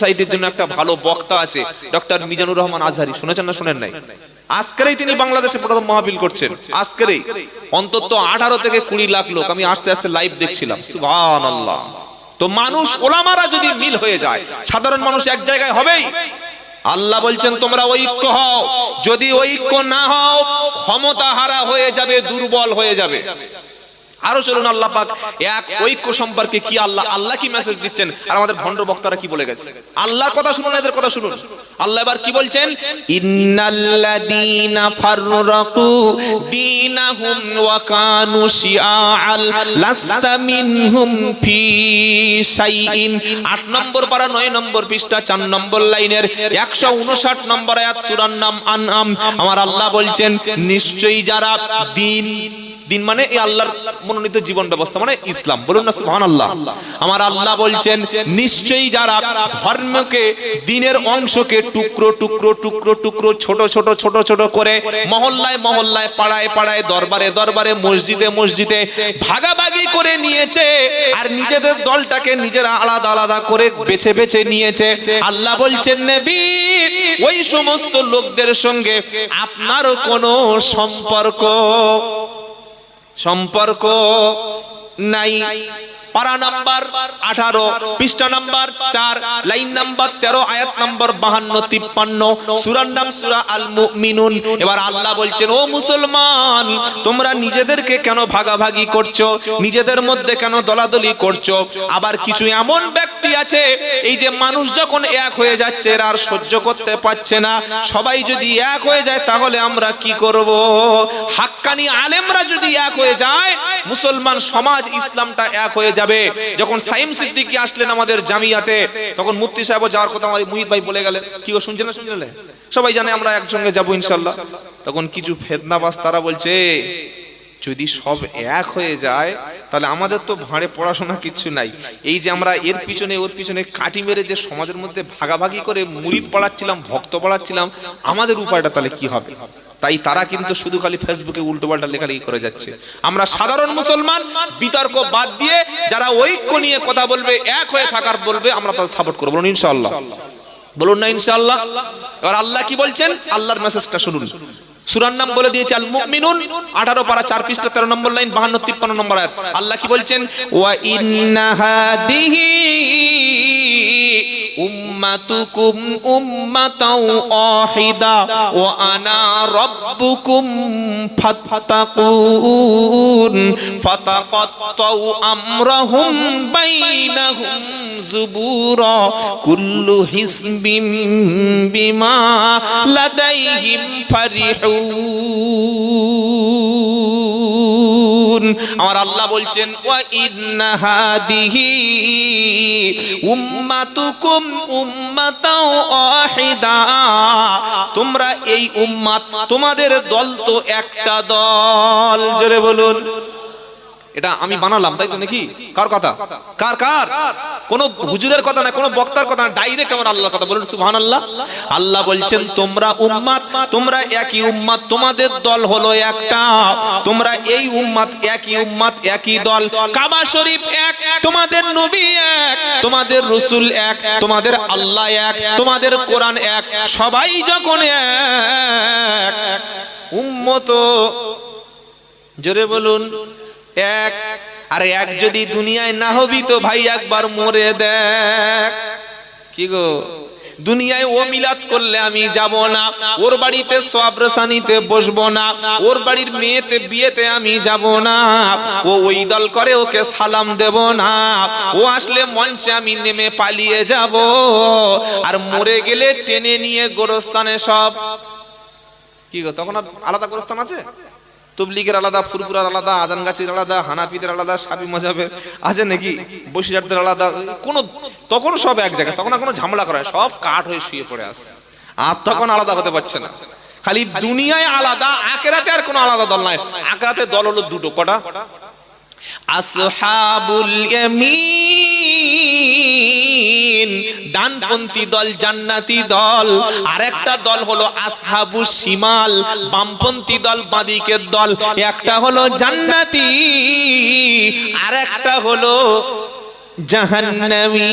সাইটের জন্য একটা ভালো বক্তা আছে, ডক্টর মিজানুর রহমান আজহারি। শুনেছেন না শুনেন নাই? আজকেরই তিনি বাংলাদেশে প্রথম মাহফিল করছেন। আজকেরই। অন্তত আঠারো থেকে কুড়ি লাখ লোক। আমি আস্তে আস্তে লাইভ দেখছিলাম। সুভান আল্লাহ তো মানুষ, ওলামারা যদি মিল হয়ে যায়, সাধারণ মানুষ এক জায়গায় হবেই। আল্লাহ বলছেন, তোমরা ঐক্য হও। যদি ঐক্য না হও, ক্ষমতা হারা হয়ে যাবে, দুর্বল হয়ে যাবে। আরও চলুন আল্লাহ পাক, এক ঐক্য সম্পর্কে কি আল্লাহ আল্লাহ কি মেসেজ দিচ্ছেন? আর আমাদের ভণ্ড বক্তারা কি বলে গেছে? আল্লাহর কথা শুনুন, এদের কথা শুনুন। আল্লাহ এবার কি বলছেন? ইন্নাল্লাযীনা ফাররাকু দীনাহুম ওয়া কানু শিআআল লাস্তা মিনহুম ফি শাইইন। 8 নম্বর পারা 9 নম্বর পৃষ্ঠা 4 নম্বর লাইনের 159 নম্বর আয়াত, সূরার নাম আনআম। আমার আল্লাহ বলছেন, নিশ্চয়ই যারা দিন দিন মানে এই আল্লাহর মনোনীত জীবন ব্যবস্থা মানে ইসলাম। বলুন না, সুবহানাল্লাহ। আমার আল্লাহ বলছেন, নিশ্চয়ই যারা ধর্মকে, দিনের অংশকে টুকরো টুকরো টুকরো টুকরো, ছোট ছোট ছোট ছোট করে মহল্লায় মহল্লায়, পাড়ায় পাড়ায়, দরবারে দরবারে, মসজিদে মসজিদে ভাগাভাগি করে নিয়েছে আর নিজেদের দলটাকে নিজেরা আলাদা আলাদা করে বেছে বেছে নিয়েছে। আল্লাহ বলছেন, নবী, ওই সমস্ত লোকদের সঙ্গে আপনার কোনো সম্পর্ক সম্পর্ক নাই। পারা নাম্বার, আঠারো, পৃষ্ঠা নাম্বার, চার, লাইন নাম্বার, তেরো, আয়াত নাম্বার, বাহান্ন, তিপ্পান্ন, সুরার নাম সুরা আল মুমিনুন এবার আল্লাহ বলছেন, ও মুসলমান, তোমরা নিজেদেরকে কেন ভাগাভাগি করছ? নিজেদের মধ্যে কেন দলাদলি করছ? আবার কিছু এমন ব্যক্তি আছে, এই যে মানুষ যখন এক হয়ে যাচ্ছে, এরা আর সহ্য করতে পারছে না। সবাই যদি এক হয়ে যায়, তাহলে আমরা কি করব? হাক্কানি আলেমরা যদি এক হয়ে যায়, মুসলমান সমাজ ইসলামটা এক হয়ে যাবে যখন সাইম সিদ্দিকি আসলেন আমাদের জামিয়াতে, তখন মুফতি সাহেব যাওয়ার কথা আমাদের মুহিত ভাই বলে গেলেন, কি ও শুনছেন না, শুনছেন? সবাই জানে আমরা একসঙ্গে যাব ইনশাল্লাহ তখন কিছু ফেদনাবাস তারা বলছে যদি সব এক হয়ে যায়, তাহলে আমাদের তো ভাঁড়ে পড়াশোনা কিচ্ছু নাই। এই যে আমরা এর পিছনে, ওর পিছনে কাটি মেরে যে সমাজের মধ্যে ভাগাভাগি করে মুরিদ পড়াচ্ছিলাম, ভক্ত পড়াচ্ছিলাম, আমাদের উপায়টা তাহলে কি হবে? তাই তারা কিন্তু শুধু খালি ফেসবুকে উল্টো পাল্টা লেখালেখি করে যাচ্ছে। আমরা সাধারণ মুসলমান, বিতর্ক বাদ দিয়ে যারা ঐক্য নিয়ে কথা বলবে, এক হয়ে থাকার বলবে, আমরা তাদের সাপোর্ট করব। বলুন ইনশাআল্লাহ। বলুন না ইনশাআল্লাহ। এবার আল্লাহ কি বলছেন? আল্লাহর মেসেজটা শুনুন। সুরার নাম বলে দিয়েছে আল মুমিনুন 18 পারা 4 পৃষ্ঠা 13 নম্বর লাইন 52 53 নম্বর আয়াত। আল্লাহ কি বলছেন? ওয়া ইন্না হাদিহি উম্মাতুকুম উম্মাতাও ওয়াহিদা ওয়া আনা রাব্বুকুম ফাত্তাকুন ফাতাকাত্তাউ আমরাহুম বাইনাহুম জুবুরা কুল্লু হিসবিম বিমা লাদাইহিম ফারিহুন। আমার আল্লাহ বলছেন তোমরা এই উম্মাত তোমাদের দল তো একটা দল। জোরে বলুন। এটা আমি বানালাম, তাই তো নাকি? কার কথা? কার কার? কোন হুজুরের কথা না, কোন বক্তার কথা না ডাইরেক্ট আমার আল্লাহর কথা বলুন, সুবহানাল্লাহ। আল্লাহ বলছেন, তোমরা উম্মাত তোমরা একই উম্মাত তোমাদের দল হলো একটা। তোমরা এই উম্মাত একই উম্মাত একই দল। কাবা শরীফ এক, তোমাদের নবী এক, তোমাদের রসুল এক, তোমাদের আল্লাহ এক, তোমাদের কোরআন এক, সবাই যখন এক। উম্মত, জোরে বলুন এক। আর এক যদি দুনিয়ায় না হবি তো ভাই একবার মরে দেখ। কি গো? দুনিয়ায় ও মিলাদ করলে আমি যাব না। ওর বাড়িতে সবরসানিতে বসবো না। ওর বাড়ির মেয়েতে বিয়েতে আমি যাব না। ও ওই দল করে ওকে সালাম দেব না। ও আসলে মঞ্চে আমি নেমে পালিয়ে যাব। আর মরে গেলে টেনে নিয়ে গোরস্থানে সব কি গো, তখন আর আলাদা গোরস্থান আছে? তবলিগের আলাদা ফুরপুরার আলাদা আজান গাছের আলাদা, হানাফিদের আলাদা, সাবি মজাবের আছে নাকি? বসিরহাটদের আলাদা, কোনো তখন সব এক জায়গায়, তখন কোনো ঝামেলা করা সব কাঠ হয়ে শুয়ে পড়ে আছে। আর তখন আলাদা হতে পারছে না। খালি দুনিয়ায় আলাদা আকেরাতে আর কোনো আলাদা দল নাই। আকেরাতে দল হলো দুটো, কটা? আসহাবুল ইয়ামিন ডানপন্থী দল, জান্নাতি দল। আর একটা দল হলো আসহাবু শিমাল, বামপন্থী দল, বাঁদিকের দল। একটা হলো জান্নাতি আর একটা হলো জাহান্নামী।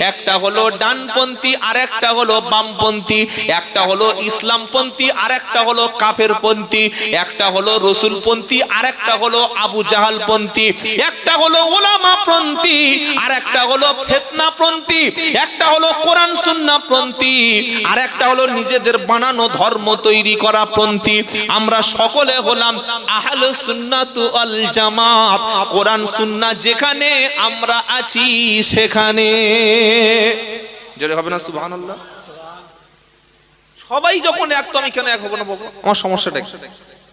একটা হলো ডানপন্থী আর একটা হলো বামপন্থী। একটা হলো ইসলামপন্থী আর একটা হলো কাফেরপন্থী। একটা হলো রসুলপন্থী আর একটা হলো আবু জাহালপন্থী। একটা হলো ওলামাপন্থী আর একটা হলো ফেতনাপন্থী। একটা হলো কোরআন সুন্নাপন্থী আর একটা হলো নিজেদের বানানো ধর্ম তৈরি করা পন্থী আমরা সকলে হলাম আহলে সুন্নাতু আল জামাত। কোরআন সুন্নাহ যেখানে আমরা আছি সেখানে। জোরে হবে না সুবহানাল্লাহ? সবাই যখন এক তো আমি কেন এক হব না বাবা আমার সমস্যাটা কি?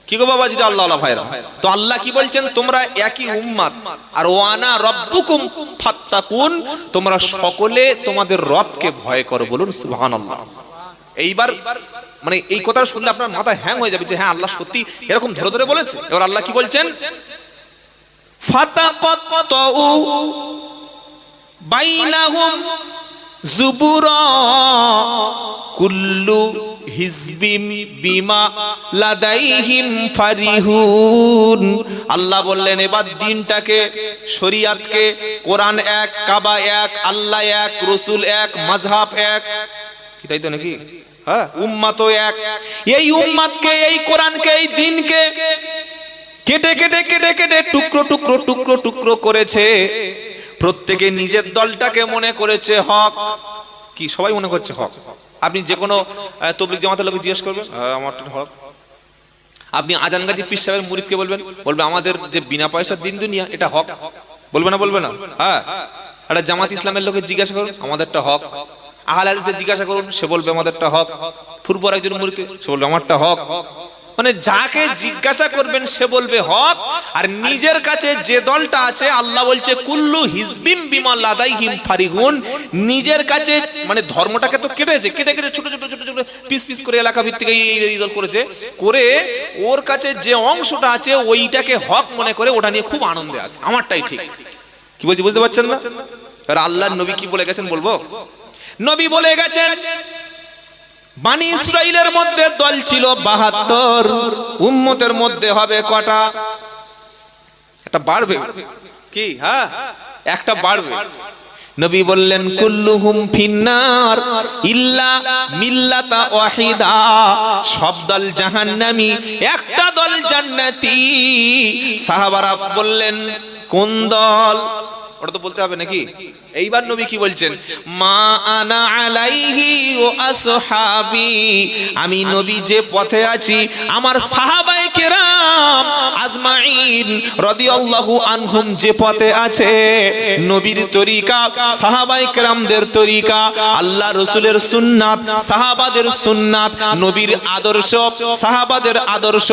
কি গো বাবা যেটা আল্লাহ আল্লাহ ভাইরা? তো আল্লাহ কি বলছেন? তোমরা একই উম্মাত আর ওয়ানা রব্বুকুম ফাত্তাকুন তোমরা সকলে তোমাদের রবকে ভয় করো বলুন সুবহানাল্লাহ। এইবার মানে এই কথাটা শুনলে আপনার মাথা হ্যাং হয়ে যাবে যে হ্যাঁ আল্লাহ সত্যি এরকম ধরে ধরে বলেছে। এবার আল্লাহ কি বলছেন? জুবুরা বিমা লাদাইহিম আল্লাহ বললেন, এবার দিনটাকে, শরিয়াতকে, কোরআন এক, কাবা এক, আল্লাহ এক, রসুল এক, মাযহাব এক। কি তাই তো নাকি? হ্যাঁ উম্মাত এক। এই উম্মাতকে, এই কোরআনকে, এই দিনকে কেটে কেটে কেটে কেটে টুকরো টুকরো টুকরো টুকরো করেছে। প্রত্যেকে নিজের দলটাকে মনে করেছে হক। কি সবাই মনে করছে হক? আপনি যে কোনো আহ, তবলিগ জামাতের লোক জিজ্ঞেস করবেন। হ্যাঁ, আমারটা হক। আপনি আজান গাজী পীর সাহেবের মুরিদকে বলবেন বলবে আমাদের যে বিনা পয়সার দিন দুনিয়া এটা হক। বলবে না বলবে না? হ্যাঁ। একটা জামাত ইসলামের লোকে জিজ্ঞাসা করুন আমাদেরটা হক। আহলে হাদিসে জিজ্ঞাসা করুন সে বলবে আমাদেরটা হক। ফুরপুর একজন মুরিদ সে বলবে আমারটা হক। মানে যাকে জিজ্ঞাসা করবেন সে বলবে, হক। আর নিজের কাছে যে দলটা আছে, আল্লাহ বলছে, কুল্লু হিজবিম বিমা লাদাইহিম ফারিগুন। নিজের কাছে মানে ধর্মটাকে তো কেটেছে, কেটে কেটে, ছোট ছোট ছোট ছোট, পিস পিস করে এলাকা ভিত্তিক এই দল করেছে। করে ওর কাছে যে অংশটা আছে, ওইটাকে হক মনে করে ওটা নিয়ে খুব আনন্দে আছে। আমারটাই ঠিক। কি বলছি, বুঝতে পারছেন না? আর আল্লাহর নবী কি বলে গেছেন বলব? নবী বলে গেছেন বানি ইসরাইলের মধ্যে দল ছিল বাহাত্তর, উম্মতের মধ্যে হবে কটা? একটা বাড়বে। কি? হ্যাঁ? একটা বাড়বে। নবী বললেন, কুল্লুহুম ফিন্নার ইল্লা মিল্লাতা ওয়াহিদা। সব দল জাহান্নামী, একটা দল জান্নাতি। সাহাবারা বললেন, কোন দল? ওটা তো বলতে হবে নাকি? এইবার নবী কি বলছেন? মা আনা আলাইহি ও আসহাবি, আমি নবী যে পথে আছি, আমার সাহাবায়ে কেরাম আজমাইন রাদিয়াল্লাহু আনহুম যে পথে আছে, নবীর তরিকা, সাহাবায়ে কেরামদের তরিকা, আল্লাহ রাসূলের সুন্নাত, সাহাবাদের সুন্নাত, নবীর আদর্শ, সাহাবাদের আদর্শ,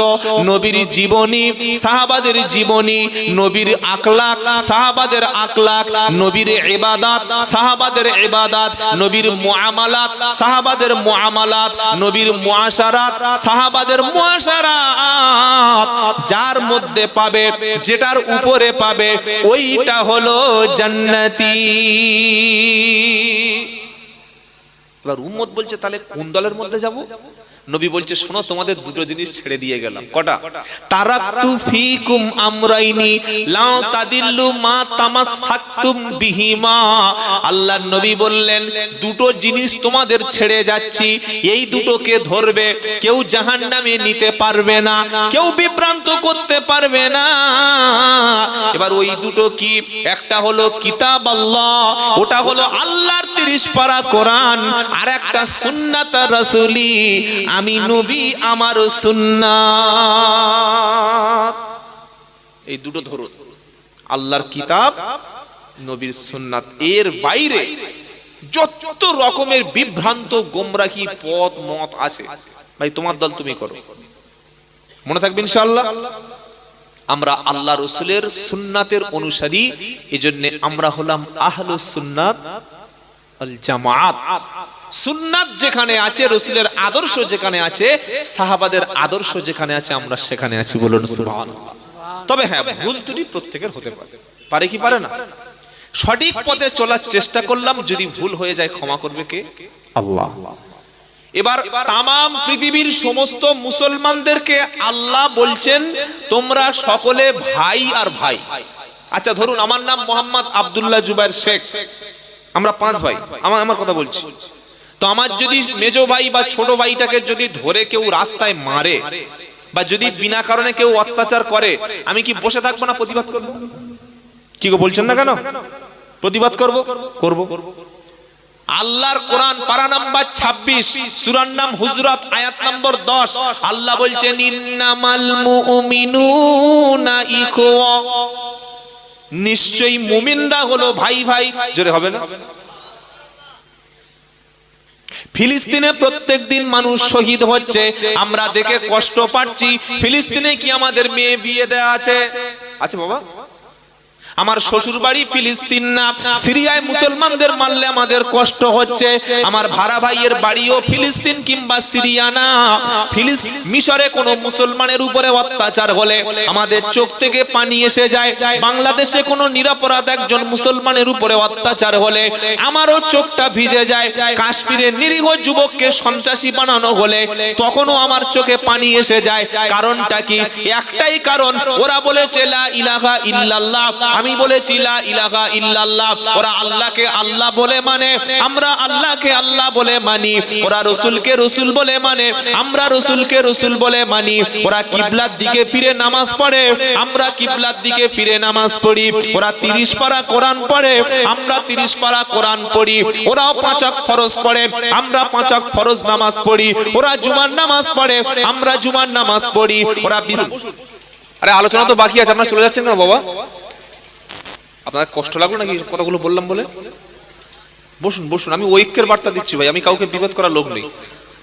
নবীর জীবনী, সাহাবাদের জীবনী, নবীর আকলাক সাহাবাদের আকলাক নবীর ইবাদাত, সাহাবাদের ইবাদাত, নবীর মুআমালাত, সাহাবাদের মুআমালাত, নবীর মুআশারাত, সাহাবাদের মুআশারাত। যার মধ্যে পাবে, যেটার উপরে পাবে, ওইটা হলো জান্নাতি। এবার উম্মত বলছে, তাহলে কোন দলের মধ্যে যাব? নবী বলছে শোনো তোমাদের দুটো জিনিস ছেড়ে দিয়ে গেলাম। কটা? তারাকতু ফিকুম আমরাইনি লা তাদিল্লু মা তামাসসাকতুম বিহিমা। আল্লাহর নবী বললেন দুটো জিনিস তোমাদের ছেড়ে যাচ্ছি এই দুটোকে ধরবে কেউ জাহান্নামে নিতে পারবে না কেউ বিভ্রান্ত করতে পারবে না। এবার ওই দুটো কি? একটা হলো কিতাব আল্লাহ ওটা হলো আল্লাহর তিরিশ পারা কোরআন আর একটা সুন্নাত রাসূলি। আমি নবী আমার সুন্নাত। এই দুটো ধরুন আল্লাহর কিতাব নবীর সুন্নাত। এর বাইরে যত রকমের বিভ্রান্ত গোমরাহি পথ মত আছে ভাই তোমার দল তুমি করো। মনে থাকবে ইনশাআল্লাহ? আমরা আল্লাহ রসুলের সুন্নাতের অনুসারী এজন্য আমরা হলাম আহলু সুন্নাত আল জামাত। সুন্নাত যেখানে আছে রসুলের আদর্শ যেখানে আছে সাহাবাদের আদর্শ যেখানে আছে আমরা সেখানে আছি বলুন তবে হ্যাঁ ভুল ত্রুটি প্রত্যেকের হতে পারে। পারে কি পারে না? সঠিক পথে চলার চেষ্টা করলাম যদি ভুল হয়ে যায় ক্ষমা করবে কে? আল্লাহ। এবার তামাম পৃথিবীর সমস্ত মুসলমানদেরকে আল্লাহ বলছেন তোমরা সকলে ভাই আর ভাই। আচ্ছা ধরুন আমার নাম মোহাম্মদ আবদুল্লাহ জুবাইর শেখ। আমরা পাঁচ ভাই। আমার আমার কথা বলছি। তো আমার যদি মেজো ভাই বা ছোট ভাইটাকে যদি ধরে কেউ রাস্তায় মারে বা যদি বিনা কারণে কেউ অত্যাচার করে, আমি কি বসে থাকব না প্রতিবাদ করব? কি গো বলছেন না কেন? প্রতিবাদ করব? করব। আল্লাহর কোরআন পারা নাম্বার 26 সূরার নাম হুজরাত আয়াত নম্বর 10 আল্লাহ বলছেন নিশ্চয়ই মুমিনরা হলো ভাই ভাই। জোরে হবে না? ফিলিস্তিনে প্রত্যেক দিন মানুষ শহীদ হচ্ছে। আমরা দেখে কষ্ট পাচ্ছি। ফিলিস্তিনে কি আমাদের মেয়ে বিয়ে দেয়া আছে? আছে বাবা। আমার শ্বশুর বাড়ি ফিলিস্তিন না। সিরিয়ায় মুসলমানদের মারলে আমাদের কষ্ট হচ্ছে। আমার ভাড়া ভাইয়ের বাড়িও ফিলিস্তিন কিংবা সিরিয়া না। মিশরে কোনো মুসলমানের উপরে অত্যাচার হলে আমাদের চোখ থেকে পানি এসে যায়। বাংলাদেশে কোনো নিরাপরাধ একজন মুসলমানের উপরে অত্যাচার হলে আমারও চোখটা ভিজে যায়। কাশ্মীরে নিরীহ যুবককে সন্ত্রাসী বানানো হলে তখনও আমার চোখে পানি এসে যায়। কারণটা কি? একটাই কারণ। ওরা বলেছে লা ইলাহা ইল্লাল্লাহ আমি বলেছি, লা ইল্লাল্লাহ। ওরা আল্লাহকে আল্লাহ বলে মানে আমরা আল্লাহকে আল্লাহ বলে মানি। ওরা রসুলকে রসুল বলে মানে আমরা রসুলকে রসুল বলে মানি। ওরা কিবলার দিকে ফিরে নামাজ পড়ে, আমরা কিবলার দিকে ফিরে নামাজ পড়ি। ওরা তিরিশ পারা কোরআন পড়ে, আমরা তিরিশ পারা কোরআন পড়ি। ওরাও পাঁচক ফরজ পড়ে, আমরা পাঁচক ফরজ নামাজ পড়ি। ওরা জুমার নামাজ পড়ে, আমরা জুমার নামাজ পড়ি। ওরা আরে, আলোচনা তো বাকি আছে, আপনারা চলে যাচ্ছেন না বাবা? আপনার কষ্ট লাগল নাকি কথাগুলো বললাম বলে? বসুন বসুন, আমি ঐক্যের বার্তা দিচ্ছি ভাই, আমি কাউকে বিপদ করার লোক নেই।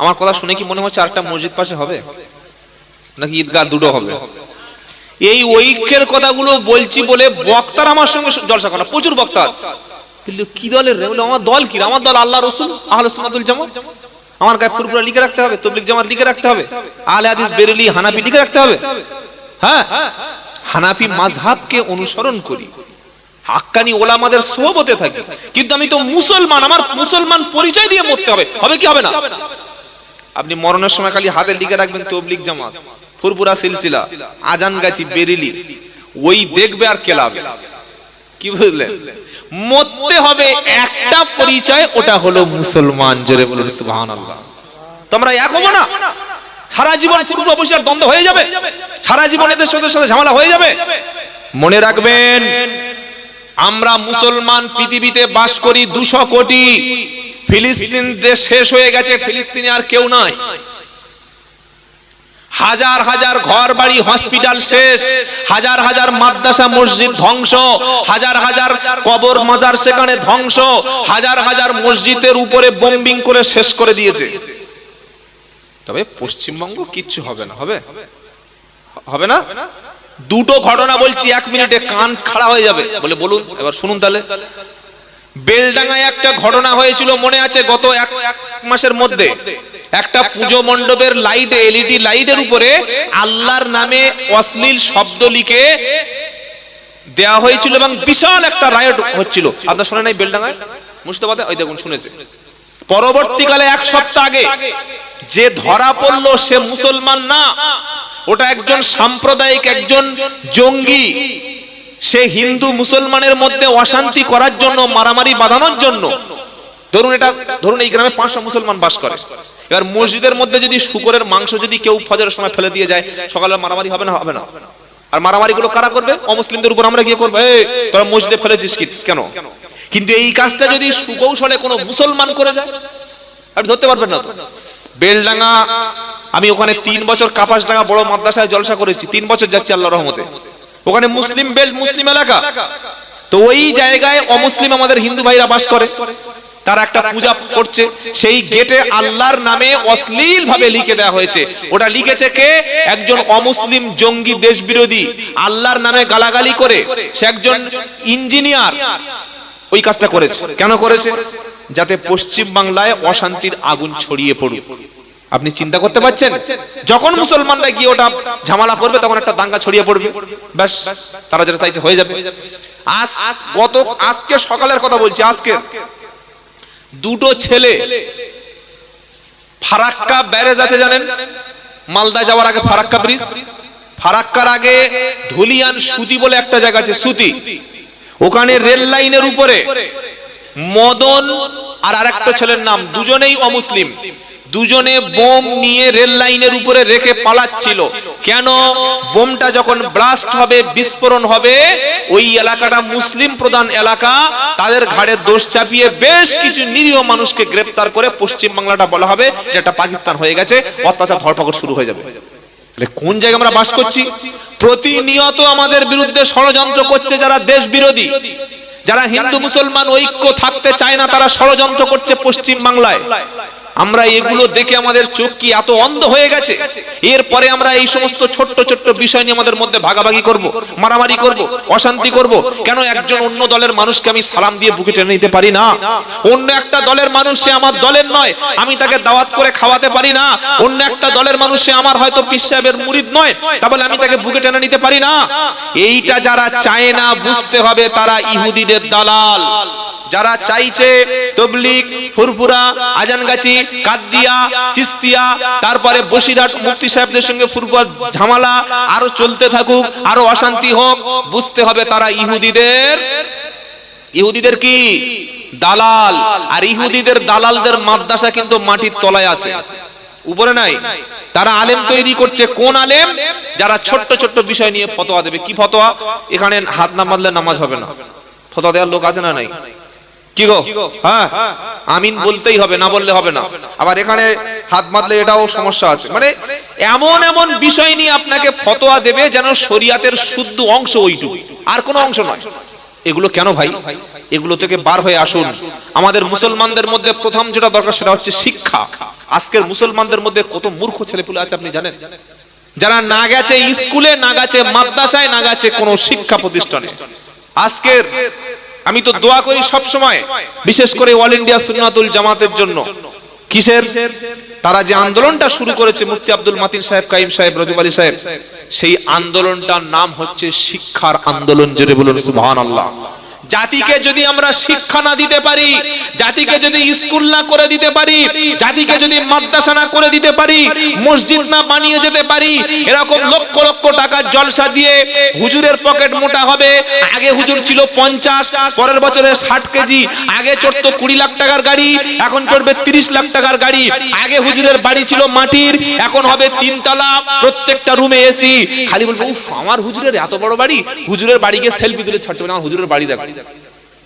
আমার কথা শুনে কি মনে হচ্ছে আরেকটা মসজিদ পাশে হবে? নাকি ঈদগাহ দুটো হবে? এই ঐক্যের কথাগুলো বলছি বলে বক্তার আমার সঙ্গে জলসা করা, প্রচুর বক্তা। কিন্তু কি দলের রে? বলে, আমার দল কি? আমার দল আল্লাহ রসুল, আহলে সুন্নাতুল জামাত? আমার গায়ে পুরপুরা লিখে রাখতে হবে, তবলিগ জামাত লিখে রাখতে হবে আলে হাদিস বেরেলি, হানাফি লিখে রাখতে হবে। হ্যাঁ হানাফি মাযহাবকে অনুসরণ করি। হাক্কানি ওলামাদের সোহবতে থাকি। কিন্তু আমি তো মুসলমান, আমার মুসলমান পরিচয় দিয়ে মরতে হবে। হবে কি হবে না? আপনি মরণের সময় খালি হাতে লিখে রাখবেন তবলিগ জামাত। ফুরপুরা সিলসিলা আজান গাছি বেরিলি। ওই দেখবে আর কেলাবে। কি বুঝলেন? মরতে হবে একটা পরিচয়, ওটা হলো মুসলমান। জোরে বলুন, সুবহানাল্লাহ। তোমরা এক হব না? সারা জীবন পূর্ব বসিয়ার দ্বন্দ্ব হয়ে যাবে? সারা জীবন এদের সাথে সাথে ঝামেলা হয়ে যাবে? মনে রাখবেন আমরা মুসলমান পৃথিবীতে বাস করি দুশো কোটি। ফিলিস্তিন দেশ শেষ হয়ে গেছে, ফিলিস্তিনে আর কেউ নাই। হাজার হাজার ঘর বাড়ি হসপিটাল শেষ। হাজার হাজার মাদ্রাসা, মসজিদ ধ্বংস। হাজার হাজার কবর মাজার সেখানে ধ্বংস। হাজার হাজার মসজিদের উপরে বোম্বিং করে শেষ করে দিয়েছে। তবে পশ্চিমবঙ্গ কিচ্ছু হবে না, হবে? হবে না? দুটো ঘটনা বলছি, এক মিনিটে কান খাড়া হয়ে যাবে। বলে বলুন, এবার শুনুন তাহলে। বেলডাঙ্গায় একটা ঘটনা হয়েছিল, মনে আছে, গত এক মাসের মধ্যে। একটা পুজো মণ্ডপের লাইটে, এলইডি লাইটের উপরে আল্লাহর নামে অশ্লীল শব্দ লিখে দেয়া হয়েছিল এবং বিশাল একটা রায়ট হচ্ছিল। আপনার শোনে নাই বেলডাঙ্গায়? মুর্শিদাবাদে? ওই দেখুন, শুনেছে। পরবর্তীকালে এক সপ্তাহ আগে যে ধরা পড়ল সে মুসলমান না। ওটা একজন সাম্প্রদায়িক একজন জঙ্গি। সে হিন্দু মুসলমানের মধ্যে অশান্তি করার জন্য, মারামারি বাঁধানোর জন্য। ধরুন এটা, ধরুন এই গ্রামে পাঁচশো মুসলমান বাস করে। এবার মসজিদের মধ্যে যদি শুকরের মাংস যদি কেউ ফজরের সময় ফেলে দিয়ে যায়, সকালে মারামারি হবে না হবে না। আর মারামারি গুলো কারা করবে? অমুসলিমদের উপর আমরা গিয়ে করব তোরা মসজিদে ফেলেছিস কেন? কিন্তু এই কাজটা যদি সুকৌশলে কোনো মুসলমান করে যায় আপনি ধরতে পারবেন না বেলডাঙ্গা, আমি ওখানে তিন বছর কাপাস ডাঙ্গা বড় মাদ্রাসায় জলসা করেছি, তিন বছর যাচ্ছি আল্লাহ রহমতে। ওখানে মুসলিম বেল্ট, মুসলিম এলাকা। তো ওই জায়গায় অমুসলিম আমাদের হিন্দু ভাইরা বাস করে। তারা একটা পূজা করছে, সেই গেটে আল্লাহর নামে অশ্লীল ভাবে লিখে দেওয়া হয়েছে। ওটা লিখেছে কে? একজন অমুসলিম জঙ্গি দেশ বিরোধী আল্লাহর নামে গালাগালি করে। সে একজন ইঞ্জিনিয়ার। ওই কাজটা করেছে। কেন করেছে? যাতে পশ্চিম বাংলায় অশান্তির আগুন ছড়িয়ে পড়ুক। আপনি চিন্তা করতে পারছেন? যখন মুসলমানরা গিয়ে ওটা ঝামেলা করবে, তখন একটা দাঙ্গা ছড়িয়ে পড়বে। ব্যাস, তারা যেটা চাইছে হয়ে যাবে। আজ গত, আজকে সকালের কথা বলছি, আজকে দুটো ছেলে ফারাক্কা ব্যারেজ আছে জানেন? মালদা যাওয়ার আগে ফারাক্কা ব্রিজ। ফারাক্কার আগে ধুলিয়ান সুতি বলে একটা জায়গা আছে সুতি ওখানে রেল লাইনের উপরে মদন আর আরেকটা ছেলের নাম, দুজনেই অমুসলিম। দুজনে বোম নিয়ে রেল লাইনের উপরে রেখে পালাচ্ছিল। কেন? বোমটা যখন ব্লাস্ট হবে, বিস্ফোরণ হবে, ওই এলাকাটা মুসলিম প্রধান এলাকা, তাদের ঘাড়ে দোষ চাপিয়ে বেশ কিছু নিরীহ মানুষকে গ্রেপ্তার করে পশ্চিম বাংলাটা বলা হবে যে এটা পাকিস্তান হয়ে গেছে, অত্যাচার ধরপাকড় শুরু হয়ে যাবে। তাহলে কোন জায়গায় আমরা বাস করছি? প্রতিনিয়ত আমাদের বিরুদ্ধে ষড়যন্ত্র করছে যারা দেশ বিরোধী যারা হিন্দু, মুসলমান ঐক্য থাকতে চায় না, তারা ষড়যন্ত্র করছে পশ্চিম বাংলায় আমরা এগুলো দেখে আমাদের চোখ কি এত অন্ধ হয়ে গেছে? এরপরে আমরা এই সমস্ত ছোট্ট ছোট্ট বিষয় নিয়ে আমাদের মধ্যে ভাগাভাগি করব, মারামারি করব, অশান্তি করব। কেন একজন অন্য দলের মানুষকে আমি সালাম দিয়ে বুকে টেনে নিতে পারি না? অন্য একটা দলের মানুষ সে আমার দলের নয়, আমি তাকে দাওয়াত করে খাওয়াতে পারি না। অন্য একটা দলের মানুষ সে আমার হয়তো পীর মুরিদ নয়, তাহলে আমি তাকে বুকে টেনে নিতে পারি না। এইটা যারা চায় না বুঝতে হবে তারা ইহুদিদের দালাল। যারা চাইছে তবলিক ফুরফুরা, আজানগাছি কাদ্দিয়া চিস্তিয়া, তারপরে বসিরহাট মুফতি সাহেবদের সঙ্গে ফুরফুরা ঝামেলা, আরও চলতে থাকুক, আরও অশান্তি হোক, বুঝতে হবে তারা ইহুদিদের। ইহুদিদের কি? দালাল। আর ইহুদিদের দালালদের মাদ্রাসা কিন্তু মাটির তলায় আছে। উপরে নাই? তারা আলেম তৈরি করছে। কোন আলেম? যারা ছোট্ট ছোট্ট বিষয় নিয়ে ফতোয়া দেবে। কি ফতোয়া? এখানে হাত না বাঁধলে নামাজ হবে না। ফতোয়া দেওয়ার লোক আছে না নাই? কি গো? হ্যাঁ? আমিন বলতেই হবে না বললে হবে না। আবার এখানে হাত মারলে এটাও সমস্যা আছে। মানে এমন এমন বিষয় নিয়ে আপনাকে ফতোয়া দেবে যেন শরিয়াতের শুদ্ধ অংশ ওইটুকু। আর কোনো অংশ নয়। এগুলো কেন ভাই? এগুলো থেকে বার হয়ে আসুন। আমাদের মুসলমানদের মধ্যে প্রথম যেটা দরকার সেটা হচ্ছে শিক্ষা। আজকের মুসলমানদের মধ্যে কত মূর্খ ছেলেপুলে আছে আপনি জানেন? যারা না গেছে স্কুলে না গেছে মাদ্রাসায় না গেছে কোনো শিক্ষা প্রতিষ্ঠানে। আজকের আমি তো দোয়া করি সব সময় বিশেষ করে অল ইন্ডিয়া সুন্নাতুল জামাতের জন্য। কিসের? তারা যে আন্দোলনটা শুরু করেছে মুফতি আব্দুল মাতিন সাহেব কাইম সাহেব রজব আলী সাহেব। সেই আন্দোলনটার নাম হচ্ছে শিক্ষার আন্দোলন জুড়ে বলুন সুবহানাল্লাহ। জাতিকে যদি আমরা শিক্ষা না দিতে পারি, জাতিকে যদি স্কুল না করে দিতে পারি, জাতিকে যদি মাদ্রাসা না করে দিতে পারি, মসজিদ না বানিয়ে যেতে পারি, এরকম লক্ষ লক্ষ টাকার জলসা দিয়ে হুজুরের পকেট মোটা হবে। আগে হুজুর ছিল পঞ্চাশ, পরের বছরে ষাট কেজি, আগে চড়তো কুড়ি লাখ টাকার গাড়ি, এখন চড়বে তিরিশ লাখ টাকার গাড়ি। আগে হুজুরের বাড়ি ছিল মাটির, এখন হবে তিনতলা, প্রত্যেকটা রুমে এসি। খালি বলব আমার হুজুরের এত বড় বাড়ি? হুজুরের বাড়িকে সেলফি তুলে ছাড়ছে আমার হুজুরের বাড়ি দেখ।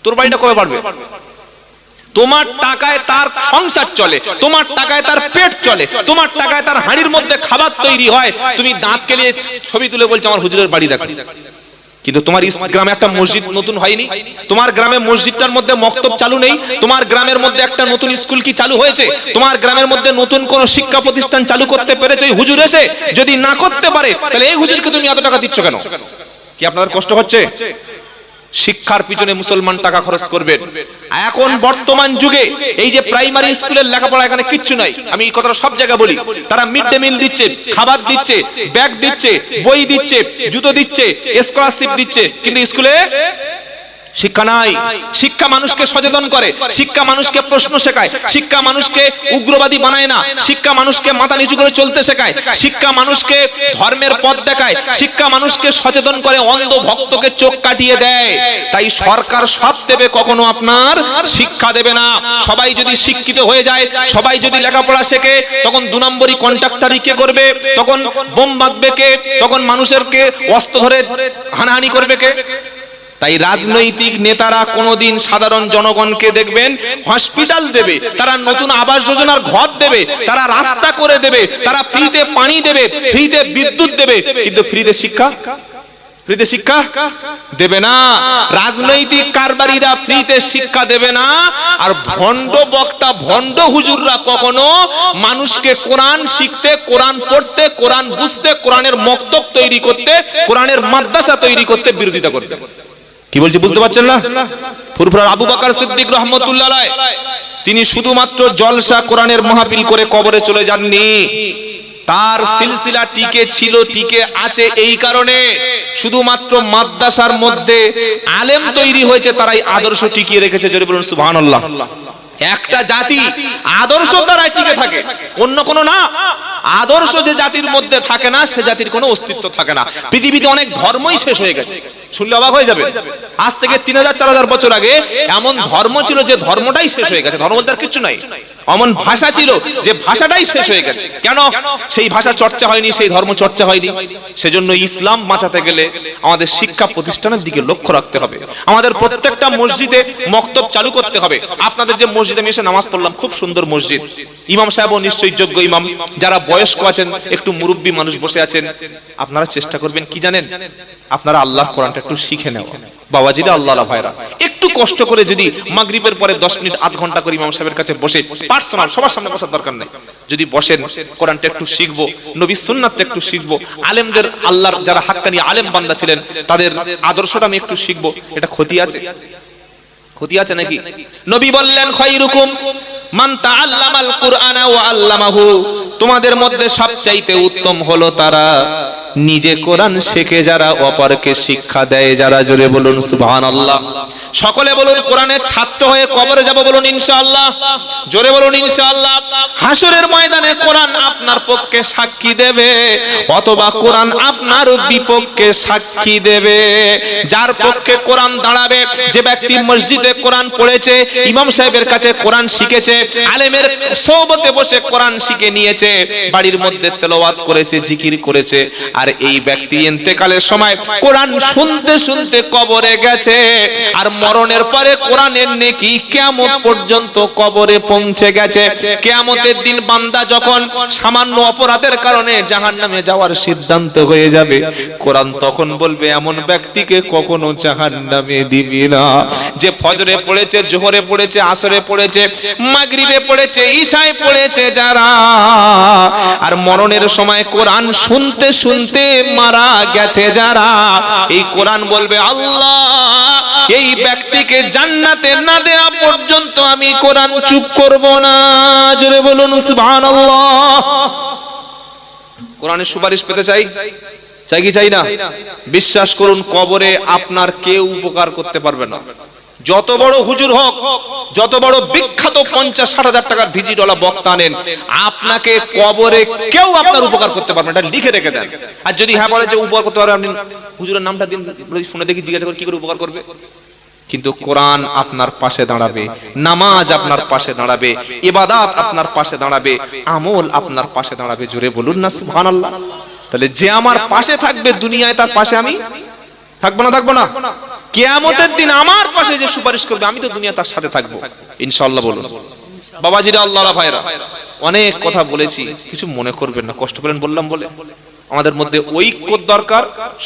তোর বাড়িটা কবে পারবে তোমার টাকায় তার সংসার চলে, তোমার টাকায় তার পেট চলে, তোমার টাকায় তার হাড়ির মধ্যে খাবার তৈরি হয়। তুমি দাঁত কেলিয়ে ছবি তুলে বলছো, আমার হুজুরের বাড়ি দেখ। কিন্তু তোমার গ্রামে একটা মসজিদ নতুন হয়নি? তোমার গ্রামে মসজিদটার মধ্যে মক্তব চালু নেই? তোমার গ্রামের মধ্যে একটা নতুন স্কুল কি চালু হয়েছে? তোমার গ্রামের মধ্যে নতুন কোন শিক্ষা প্রতিষ্ঠান চালু করতে পেরেছে হুজুর এসে? যদি না করতে পারে, তাহলে এই হুজুরকে তুমি এত টাকা দিচ্ছ কেন? কি আপনাদের কষ্ট হচ্ছে? শিক্ষার পিছনে মুসলমান টাকা খরচ করবেন এখন বর্তমান যুগে এই যে প্রাইমারি স্কুলের লেখাপড়া এখানে কিচ্ছু নাই। আমি এই কথাটা সব জায়গায় বলি। তারা মিড ডে মিল দিচ্ছে, খাবার দিচ্ছে ব্যাগ দিচ্ছে, বই দিচ্ছে, জুতো দিচ্ছে স্কলারশিপ দিচ্ছে, কিন্তু স্কুলে শিক্ষা নাই। শিক্ষা মানুষকে সচেতন করে। শিক্ষা মানুষকে প্রশ্ন শেখায়। শিক্ষা মানুষকে উগ্রবাদী বানায় না। শিক্ষা মানুষকে মাথা নিচু করে চলতে শেখায়। শিক্ষা মানুষকে ধর্মের পথ দেখায়। শিক্ষা মানুষকে সচেতন করে অন্ধ ভক্তকে চোখ কাটিয়ে দেয়। তাই সরকার সব দেবে কখনো আপনার, শিক্ষা দেবে না। সবাই যদি শিক্ষিত হয়ে যায়, সবাই যদি লেখাপড়া শেখে, তখন দু নম্বরই কন্ট্রাক্টারি কে করবে? তখন বোম বাঁধবে কে? তখন মানুষের কে অস্ত্র ধরে হানাহানি করবে কে? তাই রাজনৈতিক নেতারা কোনোদিন সাধারণ জনগণকে দেখবেন হসপিটাল দেবে, তারা নতুন আবাস যোজনার ঘর দেবে, তারা রাস্তা করে দেবে, তারা ফ্রিতে পানি দেবে, ফ্রিতে বিদ্যুৎ দেবে, কিন্তু ফ্রিতে শিক্ষা? ফ্রিতে শিক্ষা? দেবে না। রাজনৈতিক কারবারিরা ফ্রিতে শিক্ষা দেবে না। আর ভণ্ড বক্তা, ভণ্ড হুজুররা কখনো মানুষকে কোরআন শিখতে, কোরআন পড়তে, কোরআন বুঝতে, কোরআনের মক্তব তৈরি করতে, কোরআনের মাদ্রাসা তৈরি করতে বিরোধিতা করতে কি বলছি বুঝতে পারছেন না? ফুরফুরার আবু বাকার সিদ্দিক রহমতুল্লাহ তিনি শুধুমাত্র জলসা কোরআনের মাহফিল করে কবরে চলে যাননি। তার সিলসিলা টিকে ছিল টিকে আছে এই কারণে শুধুমাত্র মাদ্রাসার মধ্যে আলেম তৈরি হয়েছে তারাই আদর্শ টিকিয়ে রেখেছে জোরে বলুন সুবহানাল্লাহ। একটা জাতি আদর্শ দ্বারাই টিকে থাকে অন্য কোনো না। আদর্শ যে জাতির মধ্যে থাকে না সে জাতির কোনো অস্তিত্ব থাকে না। পৃথিবীতে অনেক ধর্মই শেষ হয়ে গেছে। শুনলে অবাক হয়ে যাবে। আজ থেকে তিন হাজার চার হাজার বছর আগে এমন ধর্ম ছিল যে ধর্মটাই শেষ হয়ে গেছে। ধর্ম বলতে আর কিচ্ছু নাই। এমন ভাষা ছিল যে ভাষাটাই শেষ হয়ে গেছে। কেন? সেই ভাষা চর্চা হয়নি, সেই ধর্ম চর্চা হয়নি। সেজন্য ইসলাম বাঁচাতে গেলে আমাদের শিক্ষা প্রতিষ্ঠানের দিকে লক্ষ্য রাখতে হবে। আমাদের প্রত্যেকটা মসজিদে মক্তব চালু করতে হবে। আপনাদের যে মসজিদে এসে নামাজ পড়লাম, খুব সুন্দর মসজিদ। ইমাম সাহেবও নিশ্চয়ই যোগ্য ইমাম। যারা বয়স্ক আছেন, একটু মুরব্বী মানুষ বসে আছেন, আপনারা চেষ্টা করবেন কি জানেন? আপনারা আল্লাহ কোরআনটা একটু শিখে নেওয়া। বাবাজিরা আল্লাহ ভাইরা। একটু কষ্ট করে যদি মাগরিবের পরে দশ মিনিট, আধ ঘণ্টা করে ইমাম সাহেবের কাছে বসে পার্সোনাল সবার সামনে বসার দরকার নেই। যদি বসেন, কোরআনটা একটু শিখব নবী সুন্নাতটা একটু শিখব, আলেমদের আল্লাহর যারা হাক্কানি আলেম বান্দা ছিলেন, তাদের আদর্শটা আমি একটু শিখব, এটা ক্ষতি আছে? ক্ষতি আছে নাকি? নবী বললেন খয়রুকুম মান তাআল্লামাল কুরআনা ওয়া আল্লামাহু। তোমাদের মধ্যে সবচাইতে উত্তম হলো তারা নিজে কোরআন শেখে যারা, অপরকে শিক্ষা দেয় যারা। জোরে বলুন, সুবহানাল্লাহ। সকলে বলুন, কোরআনের ছাত্র হয়ে কবরে যাব বলুন, ইনশাআল্লাহ। জোরে বলুন, ইনশাআল্লাহ। হাসরের ময়দানে কোরআন আপনার পক্ষে সাক্ষী দেবে, অথবা কোরআন আপনার বিপক্ষে সাক্ষী দেবে। যার পক্ষে কোরআন দাঁড়াবে, যে ব্যক্তি মসজিদে কোরআন পড়েছে, ইমাম সাহেবের কাছে কোরআন শিখেছে, আলেমের সোহবতে বসে কোরআন শিখে নিয়েছে বাড়ির মধ্যে তেলাওয়াত করেছে, জিকির করেছে, আর এই ব্যক্তি ইন্তেকালের সময় কোরআন শুনতে শুনতে কবরে গেছে, আর মরণের পরে কোরআনের নেকি কিয়ামত পর্যন্ত কবরে পৌঁছে গেছে। কিয়ামতের দিন বান্দা যখন সামান্য অপরাধের কারণে জাহান্নামে যাওয়ার সিদ্ধান্ত হয়ে যাবে, কোরআন তখন বলবে, এমন ব্যক্তিকে কখনো জাহান্নামে দিবি না। যে ফজরে পড়েছে, জোহরে পড়েছে, আসরে পড়েছে, মাগরিবে পড়েছে, ঈশায় পড়েছে যারা আর মরণের সময় কোরআন শুনতে শুনতে মারা গেছে যারা। এই কোরআন বলবে, আল্লাহ, এই ব্যক্তিকে জান্নাতে না দেয়া পর্যন্ত আমি কোরআন চুপ করব না। জোরে বলুন, সুবহানাল্লাহ। কোরআনের সুপারিশ পেতে চাই? চাই কি চাই না? বিশ্বাস করুন, কবরে আপনার কেউ উপকার করতে পারবে না। যত বড় হুজুর হোক, যত বড় বিখ্যাত পঞ্চাশ, ষাট হাজার টাকার ভিজিটওয়ালা বক্তা আনেন, আপনাকে কবরে কেউ আপনার উপকার করতে পারবে এটা লিখে রেখে দেন। আর যদি হ্যাঁ বলে যে উপকার করতে পারবে, আপনি হুজুরের নামটা দিন শুনে দেখি জিজ্ঞাসা করে, কি করে উপকার করবে? কিন্তু কোরআন আপনার পাশে দাঁড়াবে, নামাজ আপনার পাশে দাঁড়াবে, ইবাদাত আপনার পাশে দাঁড়াবে, আমল আপনার পাশে দাঁড়াবে। জোরে বলুন না, সুবহানাল্লাহ। তাহলে যে আমার পাশে থাকবে, দুনিয়ায় তার পাশে আমি থাকব না থাকব না? কেয়ামতের দিন আমার পাশে যে সুপারিশ করবে, আমি তো দুনিয়া তার সাথে থাকব। ইনশাআল্লাহ বলুন। বাবাজিরা আল্লাহ ভাইরা, অনেক কথা বলেছি, কিছু মনে করবেন না, কষ্ট করেন বললাম বলে। আমাদের মধ্যে ঐক্য দরকার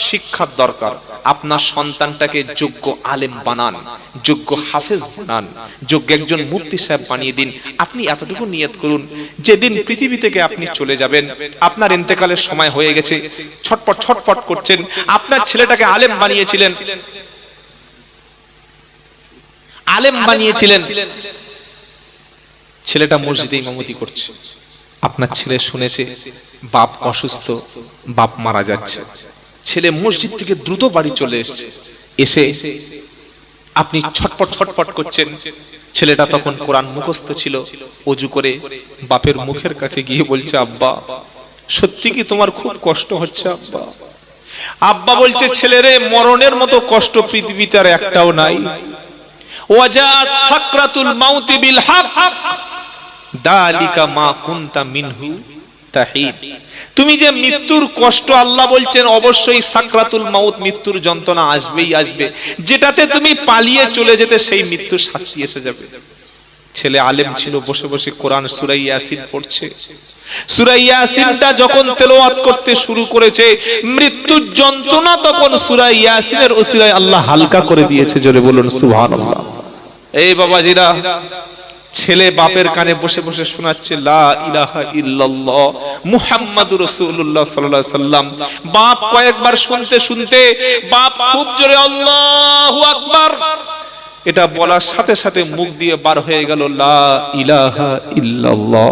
শিক্ষার দরকার। আপনার সন্তানটাকে যোগ্য আলেম বানান, যোগ্য হাফেজ বানান, যোগ্য একজন মুফতি সাহেব বানিয়ে দিন। আপনি এতটুকু নিয়ত করুন, যেদিন পৃথিবী থেকে আপনি চলে যাবেন, আপনার ইন্তেকালের সময় হয়ে গেছে, ছটপট ছটপট করছেন, আপনার ছেলেটাকে আলেম বানিয়েছিলেন আলেম বানিয়েছিলেন। ছেলেটা মসজিদে ইমামতি করছে। আপনার ছেলে শুনেছে বাপ অসুস্থ বাপ মারা যাচ্ছে। ছেলে মসজিদ থেকে দ্রুত বাড়ি চলে এসেছে। এসে আপনি ছটপট ছটপট করছেন। ছেলেটা তখন কোরআন মুখস্থ ছিল। অজু করে বাপের মুখের কাছে গিয়ে বলছে আব্বা সত্যি কি তোমার খুব কষ্ট হচ্ছে আব্বা? আব্বা বলছে ছেলেরে মরণের মতো কষ্ট পৃথিবীতে আর একটাও নাই। ওয়াজাত সাকরাতুল মাউতি বিল হক। দালিকা মা কুনতা মিনহু তাহিদ। তুমি যে মৃত্যুর কষ্ট আল্লাহ বলছেন, অবশ্যই সাকরাতুল মাউত মৃত্যুর যন্ত্রণা আসবেই আসবে। যেটাতে তুমি পালিয়ে চলে যেতে, সেই মৃত্যুর শাস্তি এসে যাবে। ছেলে আলেম ছিল, বসে বসে কোরআন সুরাই ইয়াসিন পড়ছে। সুরাই ইয়াসিনটা যখন তেলাওয়াত করতে শুরু করেছে, মৃত্যুর যন্ত্রণা তখন সুরাই ইয়াসিনের ওসিলায় আল্লাহ হালকা করে দিয়েছে, জোরে বলুন সুবহানাল্লাহ। এই বাবাজিরা, ছেলে বাপের কানে বসে বসে শোনাচ্ছে, লা ইলাহা ইল্লাল্লাহ মুহাম্মাদুর রাসূলুল্লাহ সাল্লাল্লাহু আলাইহি সাল্লাম। বাপ কয়েকবার শুনতে শুনতে, বাপ খুব জোরে, আল্লাহু আকবার। এটা বলার সাথে সাথে মুখ দিয়ে বার হয়ে গেল, লা ইলাহা ইল্লাল্লাহ।